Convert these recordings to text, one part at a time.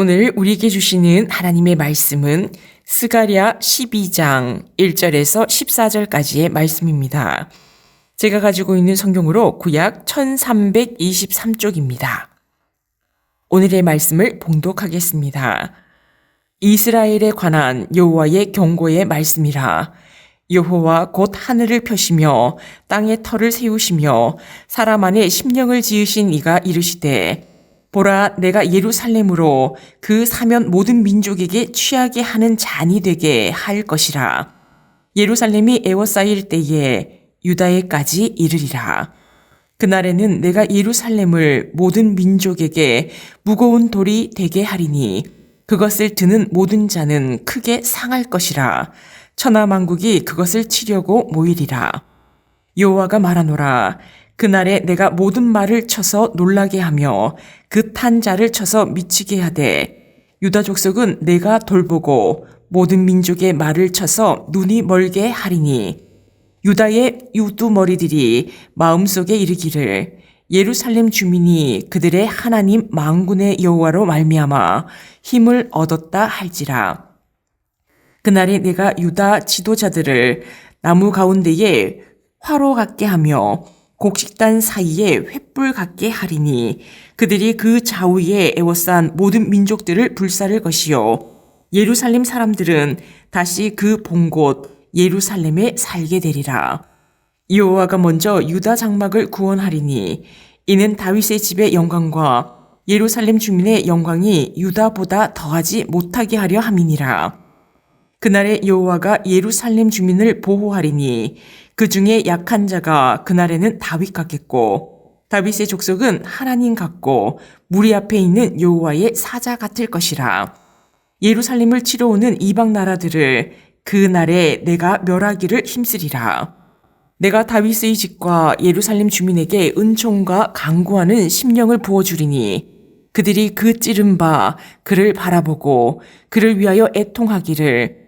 오늘 우리에게 주시는 하나님의 말씀은 스가랴 12장 1절에서 14절까지의 말씀입니다. 제가 가지고 있는 성경으로 구약 1323쪽입니다. 오늘의 말씀을 봉독하겠습니다. 이스라엘에 관한 여호와의 경고의 말씀이라 여호와 곧 하늘을 펴시며 땅의 터를 세우시며 사람 안에 심령을 지으신 이가 이르시되 보라 내가 예루살렘으로 그 사면 모든 민족에게 취하게 하는 잔이 되게 할 것이라. 예루살렘이 에워싸일 때에 유다에까지 이르리라. 그날에는 내가 예루살렘을 모든 민족에게 무거운 돌이 되게 하리니 그것을 드는 모든 자는 크게 상할 것이라. 천하 만국이 그것을 치려고 모이리라. 여호와가 말하노라 그날에 내가 모든 말을 쳐서 놀라게 하며 그 탄 자를 쳐서 미치게 하되 유다 족속은 내가 돌보고 모든 민족의 말을 쳐서 눈이 멀게 하리니 유다의 유두머리들이 마음속에 이르기를 예루살렘 주민이 그들의 하나님 망군의 여호와로 말미암아 힘을 얻었다 할지라. 그날에 내가 유다 지도자들을 나무 가운데에 화로 같게 하며 곡식단 사이에 횃불 같게 하리니 그들이 그 좌우에 에워싼 모든 민족들을 불사를 것이요. 예루살렘 사람들은 다시 그 본 곳 예루살렘에 살게 되리라. 여호와가 먼저 유다 장막을 구원하리니 이는 다윗의 집의 영광과 예루살렘 주민의 영광이 유다보다 더하지 못하게 하려 함이니라. 그날에 여호와가 예루살렘 주민을 보호하리니 그 중에 약한 자가 그날에는 다윗 같겠고 다윗의 족속은 하나님 같고 무리 앞에 있는 여호와의 사자 같을 것이라. 예루살렘을 치러 오는 이방 나라들을 그 날에 내가 멸하기를 힘쓰리라. 내가 다윗의 집과 예루살렘 주민에게 은총과 강구하는 심령을 부어주리니 그들이 그 찌른 바 그를 바라보고 그를 위하여 애통하기를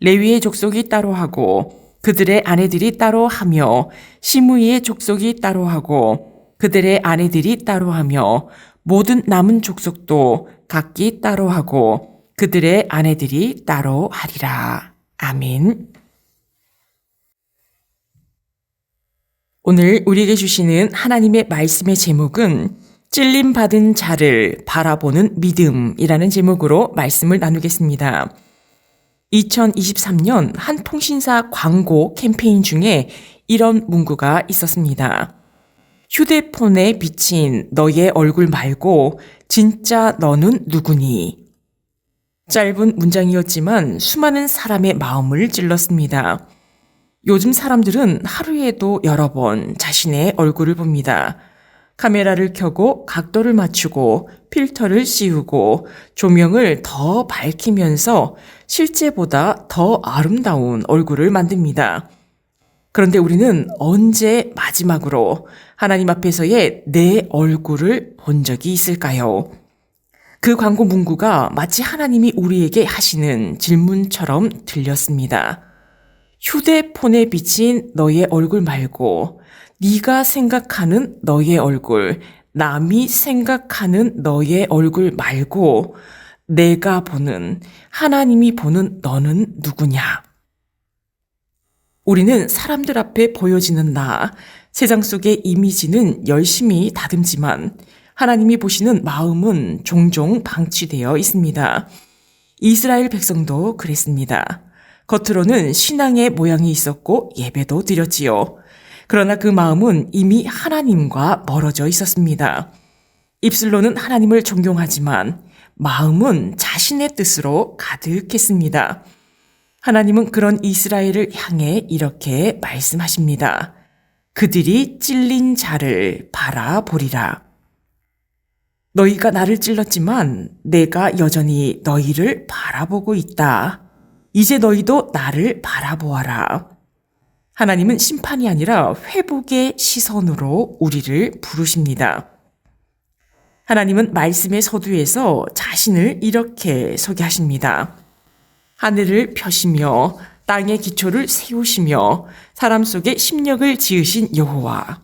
레위의 족속이 따로 하고 그들의 아내들이 따로 하며 시므이의 족속이 따로 하고 그들의 아내들이 따로 하며 모든 남은 족속도 각기 따로 하고 그들의 아내들이 따로 하리라. 아멘. 오늘 우리에게 주시는 하나님의 말씀의 제목은 찔림 받은 자를 바라보는 믿음이라는 제목으로 말씀을 나누겠습니다. 2023년 한 통신사 광고 캠페인 중에 이런 문구가 있었습니다. 휴대폰에 비친 너의 얼굴 말고 진짜 너는 누구니? 짧은 문장이었지만 수많은 사람의 마음을 찔렀습니다. 요즘 사람들은 하루에도 여러 번 자신의 얼굴을 봅니다. 카메라를 켜고 각도를 맞추고 필터를 씌우고 조명을 더 밝히면서 실제보다 더 아름다운 얼굴을 만듭니다. 그런데 우리는 언제 마지막으로 하나님 앞에서의 내 얼굴을 본 적이 있을까요? 그 광고 문구가 마치 하나님이 우리에게 하시는 질문처럼 들렸습니다. 휴대폰에 비친 너의 얼굴 말고 네가 생각하는 너의 얼굴, 남이 생각하는 너의 얼굴 말고 내가 보는 하나님이 보는 너는 누구냐? 우리는 사람들 앞에 보여지는 나, 세상 속의 이미지는 열심히 다듬지만 하나님이 보시는 마음은 종종 방치되어 있습니다. 이스라엘 백성도 그랬습니다. 겉으로는 신앙의 모양이 있었고 예배도 드렸지요. 그러나 그 마음은 이미 하나님과 멀어져 있었습니다. 입술로는 하나님을 존경하지만 마음은 자신의 뜻으로 가득했습니다. 하나님은 그런 이스라엘을 향해 이렇게 말씀하십니다. 그들이 찔린 자를 바라보리라. 너희가 나를 찔렀지만 내가 여전히 너희를 바라보고 있다. 이제 너희도 나를 바라보아라. 하나님은 심판이 아니라 회복의 시선으로 우리를 부르십니다. 하나님은 말씀의 서두에서 자신을 이렇게 소개하십니다. 하늘을 펴시며 땅의 기초를 세우시며 사람 속에 심력을 지으신 여호와.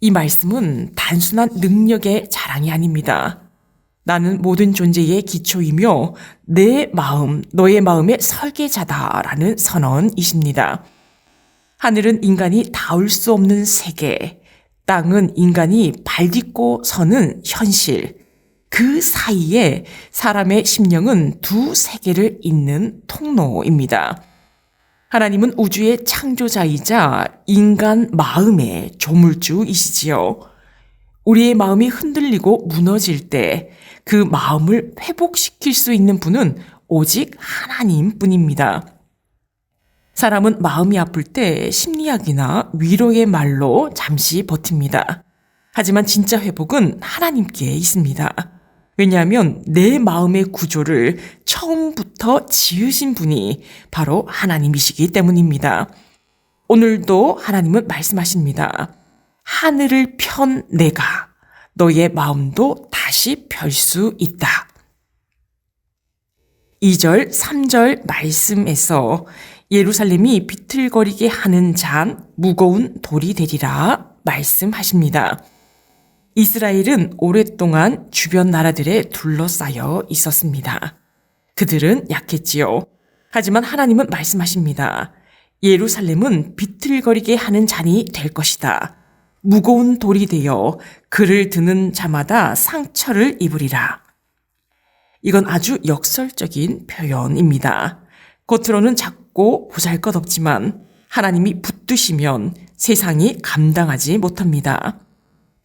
이 말씀은 단순한 능력의 자랑이 아닙니다. 나는 모든 존재의 기초이며 내 마음, 너의 마음의 설계자다라는 선언이십니다. 하늘은 인간이 닿을 수 없는 세계, 땅은 인간이 발 딛고 서는 현실, 그 사이에 사람의 심령은 두 세계를 잇는 통로입니다. 하나님은 우주의 창조자이자 인간 마음의 조물주이시지요. 우리의 마음이 흔들리고 무너질 때 그 마음을 회복시킬 수 있는 분은 오직 하나님 뿐입니다. 사람은 마음이 아플 때 심리학이나 위로의 말로 잠시 버팁니다. 하지만 진짜 회복은 하나님께 있습니다. 왜냐하면 내 마음의 구조를 처음부터 지으신 분이 바로 하나님이시기 때문입니다. 오늘도 하나님은 말씀하십니다. 하늘을 편 내가 너의 마음도 다시 펼 수 있다. 2절, 3절 말씀에서 예루살렘이 비틀거리게 하는 잔 무거운 돌이 되리라 말씀하십니다. 이스라엘은 오랫동안 주변 나라들에 둘러싸여 있었습니다. 그들은 약했지요. 하지만 하나님은 말씀하십니다. 예루살렘은 비틀거리게 하는 잔이 될 것이다. 무거운 돌이 되어 그를 드는 자마다 상처를 입으리라. 이건 아주 역설적인 표현입니다. 겉으로는 작고 보잘 것 없지만 하나님이 붙드시면 세상이 감당하지 못합니다.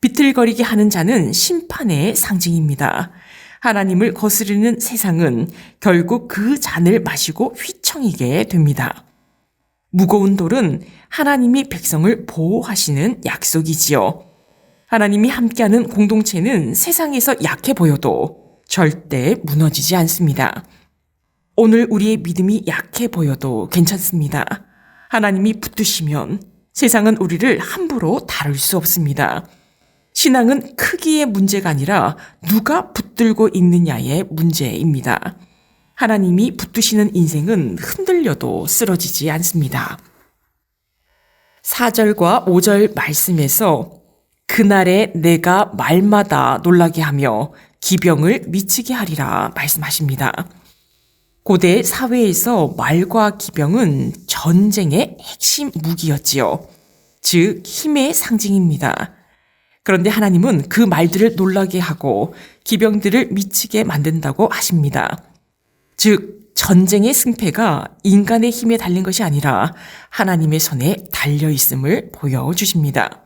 비틀거리게 하는 자는 심판의 상징입니다. 하나님을 거스르는 세상은 결국 그 잔을 마시고 휘청이게 됩니다. 무거운 돌은 하나님이 백성을 보호하시는 약속이지요. 하나님이 함께하는 공동체는 세상에서 약해 보여도 절대 무너지지 않습니다. 오늘 우리의 믿음이 약해 보여도 괜찮습니다. 하나님이 붙드시면 세상은 우리를 함부로 다룰 수 없습니다. 신앙은 크기의 문제가 아니라 누가 붙들고 있느냐의 문제입니다. 하나님이 붙드시는 인생은 흔들려도 쓰러지지 않습니다. 4절과 5절 말씀에서 그날에 내가 말마다 놀라게 하며 기병을 미치게 하리라 말씀하십니다. 고대 사회에서 말과 기병은 전쟁의 핵심 무기였지요. 즉, 힘의 상징입니다. 그런데 하나님은 그 말들을 놀라게 하고 기병들을 미치게 만든다고 하십니다. 즉, 전쟁의 승패가 인간의 힘에 달린 것이 아니라 하나님의 손에 달려 있음을 보여주십니다.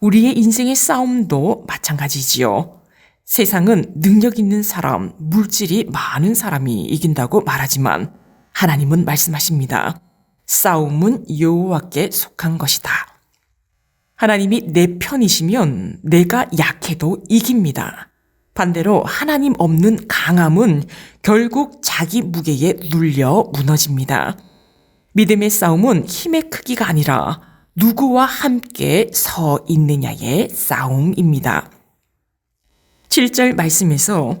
우리의 인생의 싸움도 마찬가지지요. 세상은 능력 있는 사람, 물질이 많은 사람이 이긴다고 말하지만 하나님은 말씀하십니다. 싸움은 여호와께 속한 것이다. 하나님이 내 편이시면 내가 약해도 이깁니다. 반대로 하나님 없는 강함은 결국 자기 무게에 눌려 무너집니다. 믿음의 싸움은 힘의 크기가 아니라 누구와 함께 서 있느냐의 싸움입니다. 7절 말씀에서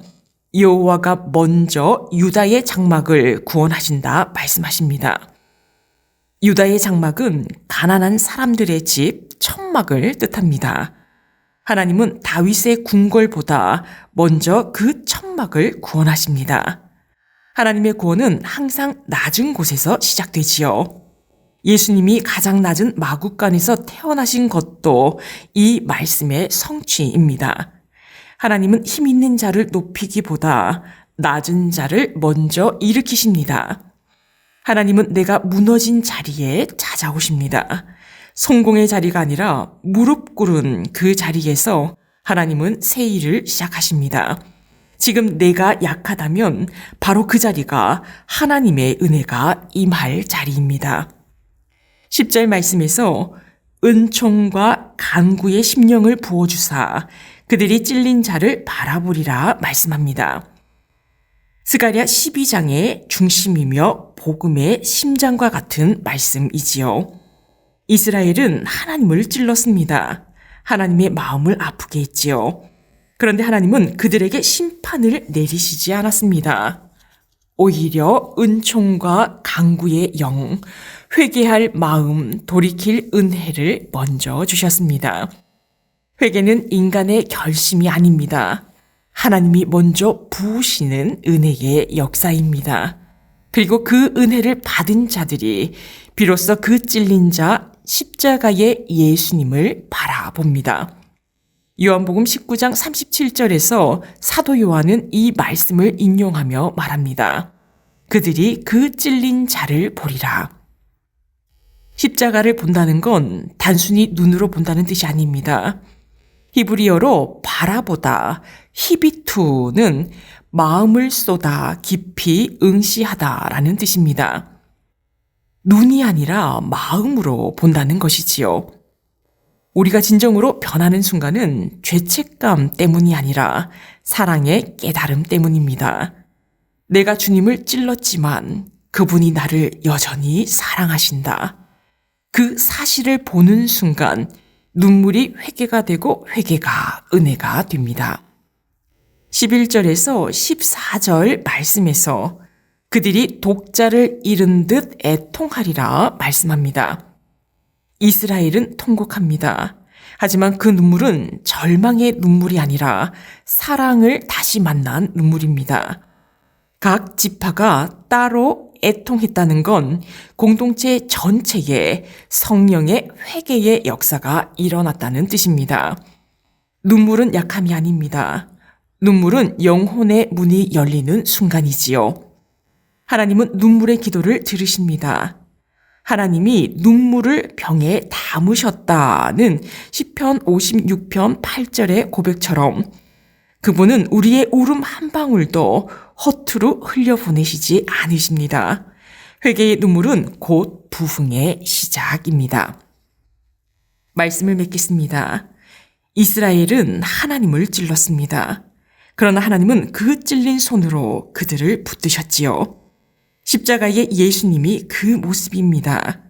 여호와가 먼저 유다의 장막을 구원하신다 말씀하십니다. 유다의 장막은 가난한 사람들의 집 천막을 뜻합니다. 하나님은 다윗의 궁궐보다 먼저 그 천막을 구원하십니다. 하나님의 구원은 항상 낮은 곳에서 시작되지요. 예수님이 가장 낮은 마국간에서 태어나신 것도 이 말씀의 성취입니다. 하나님은 힘 있는 자를 높이기보다 낮은 자를 먼저 일으키십니다. 하나님은 내가 무너진 자리에 찾아오십니다. 성공의 자리가 아니라 무릎 꿇은 그 자리에서 하나님은 새 일을 시작하십니다. 지금 내가 약하다면 바로 그 자리가 하나님의 은혜가 임할 자리입니다. 10절 말씀에서 은총과 간구의 심령을 부어주사 그 그들이 찔린 자를 바라보리라 말씀합니다. 스가랴 12장의 중심이며 복음의 심장과 같은 말씀이지요. 이스라엘은 하나님을 찔렀습니다. 하나님의 마음을 아프게 했지요. 그런데 하나님은 그들에게 심판을 내리시지 않았습니다. 오히려 은총과 강구의 영, 회개할 마음, 돌이킬 은혜를 먼저 주셨습니다. 회개는 인간의 결심이 아닙니다. 하나님이 먼저 부으시는 은혜의 역사입니다. 그리고 그 은혜를 받은 자들이 비로소 그 찔린 자 십자가의 예수님을 바라봅니다. 요한복음 19장 37절에서 사도 요한은 이 말씀을 인용하며 말합니다. 그들이 그 찔린 자를 보리라. 십자가를 본다는 건 단순히 눈으로 본다는 뜻이 아닙니다. 히브리어로 바라보다, 히비투는 마음을 쏟아 깊이 응시하다라는 뜻입니다. 눈이 아니라 마음으로 본다는 것이지요. 우리가 진정으로 변하는 순간은 죄책감 때문이 아니라 사랑의 깨달음 때문입니다. 내가 주님을 찔렀지만 그분이 나를 여전히 사랑하신다. 그 사실을 보는 순간 눈물이 회개가 되고 회개가 은혜가 됩니다. 11절에서 14절 말씀에서 그들이 독자를 잃은 듯 애통하리라 말씀합니다. 이스라엘은 통곡합니다. 하지만 그 눈물은 절망의 눈물이 아니라 사랑을 다시 만난 눈물입니다. 각 지파가 따로 애통했다는 건 공동체 전체에 성령의 회개의 역사가 일어났다는 뜻입니다. 눈물은 약함이 아닙니다. 눈물은 영혼의 문이 열리는 순간이지요. 하나님은 눈물의 기도를 들으십니다. 하나님이 눈물을 병에 담으셨다는 시편 56편 8절의 고백처럼 그분은 우리의 울음 한 방울도 허투루 흘려보내시지 않으십니다. 회개의 눈물은 곧 부흥의 시작입니다. 말씀을 맺겠습니다. 이스라엘은 하나님을 찔렀습니다. 그러나 하나님은 그 찔린 손으로 그들을 붙드셨지요. 십자가의 예수님이 그 모습입니다.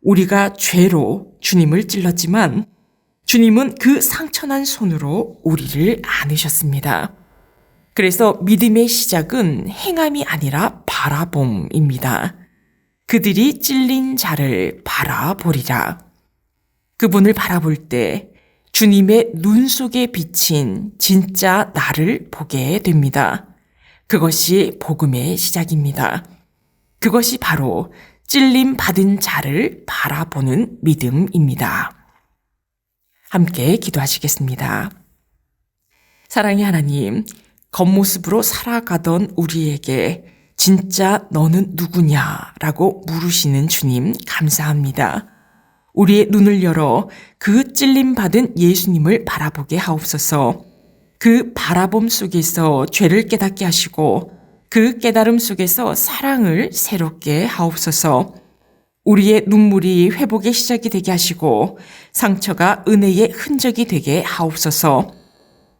우리가 죄로 주님을 찔렀지만 주님은 그 상처난 손으로 우리를 안으셨습니다. 그래서 믿음의 시작은 행함이 아니라 바라봄입니다. 그들이 찔린 자를 바라보리라. 그분을 바라볼 때 주님의 눈 속에 비친 진짜 나를 보게 됩니다. 그것이 복음의 시작입니다. 그것이 바로 찔림 받은 자를 바라보는 믿음입니다. 함께 기도하시겠습니다. 사랑의 하나님, 겉모습으로 살아가던 우리에게 진짜 너는 누구냐 라고 물으시는 주님 감사합니다. 우리의 눈을 열어 그 찔림 받은 예수님을 바라보게 하옵소서. 그 바라봄 속에서 죄를 깨닫게 하시고 그 깨달음 속에서 사랑을 새롭게 하옵소서. 우리의 눈물이 회복의 시작이 되게 하시고 상처가 은혜의 흔적이 되게 하옵소서.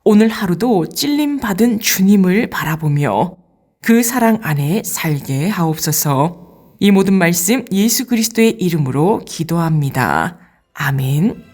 오늘 하루도 찔림 받은 주님을 바라보며 그 사랑 안에 살게 하옵소서. 이 모든 말씀 예수 그리스도의 이름으로 기도합니다. 아멘.